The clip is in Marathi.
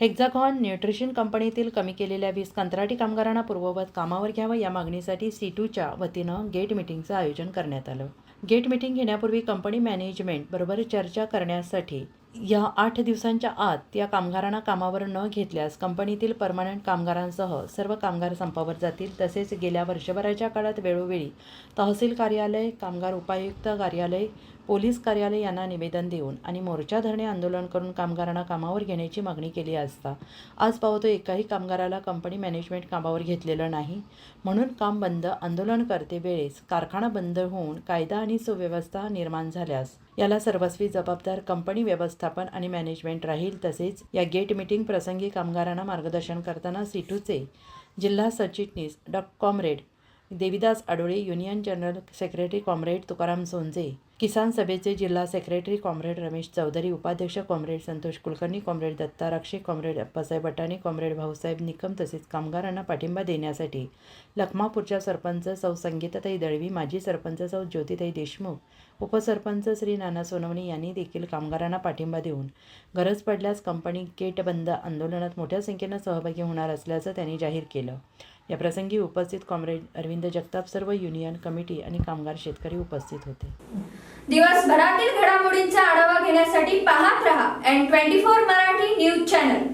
हेक्झाकॉन न्यूट्रिशन कंपनीतील कमी केलेल्या वीस कंत्राटी कामगारांना पूर्ववत कामावर घ्यावं या मागणीसाठी सी टूच्या वतीनं गेट मिटिंगचं आयोजन करण्यात आलं. गेट मिटिंग घेण्यापूर्वी कंपनी मॅनेजमेंट बरोबर चर्चा करण्यासाठी या आठ दिवसांच्या आत या कामगारांना कामावर न घेतल्यास कंपनीतील परमानंट कामगारांसह सर्व कामगार संपावर जातील. तसेच गेल्या वर्षभराच्या काळात वेळोवेळी तहसील कार्यालय कामगार उपायुक्त कार्यालय पोलीस कार्यालय यांना निवेदन देऊन आणि मोर्चा धरणे आंदोलन करून कामगारांना कामावर घेण्याची मागणी केली असता आज पावतो एकाही कामगाराला कंपनी मॅनेजमेंट कामावर घेतलेलं नाही. म्हणून काम बंद आंदोलन करते वेळेस कारखाना बंद होऊन कायदा आणि सुव्यवस्था निर्माण झाल्यास याला सर्वस्वी जबाबदार कंपनी व्यवस्था व्यवस्थापन आणि मॅनेजमेंट राहील तसेच या गेट मिटिंग प्रसंगी कामगारांना मार्गदर्शन करताना सिटूचे जिल्हा सरचिटणीस डॉ comrade Devidas Adole union general secretary comrade Tukaram Sonje Kisan सभेचे जिल्हा सेक्रेटरी कॉम्रेड रमेश चौधरी उपाध्यक्ष comrade Santosh Kulkarni comrade Datta Rakshe comrade Appasaheb Batane comrade Bhausaheb Nikam तसेच कामगारांना पाठिंबा देण्यासाठी लखमापूरच्या सरपंच सौ संगीताताई दळवी माजी सरपंच सौ ज्योतिताई देशमुख उपसरपंच श्री नाना सोनवणे यांनी देखील कामगारांना पाठिंबा देऊन गरज पडल्यास कंपनी गेट बंद आंदोलनात मोठ्या संख्येनं सहभागी होणार असल्याचं त्यांनी जाहीर केलं. या प्रसंगी उपस्थित कॉम्रेड अरविंद जगताप सर्व युनियन कमिटी आणि कामगार शेतकरी उपस्थित होते. दिवसभरातील घडामोडींचा आढावा घेण्यासाठी पाहत रहा N twenty four Marathi news channel.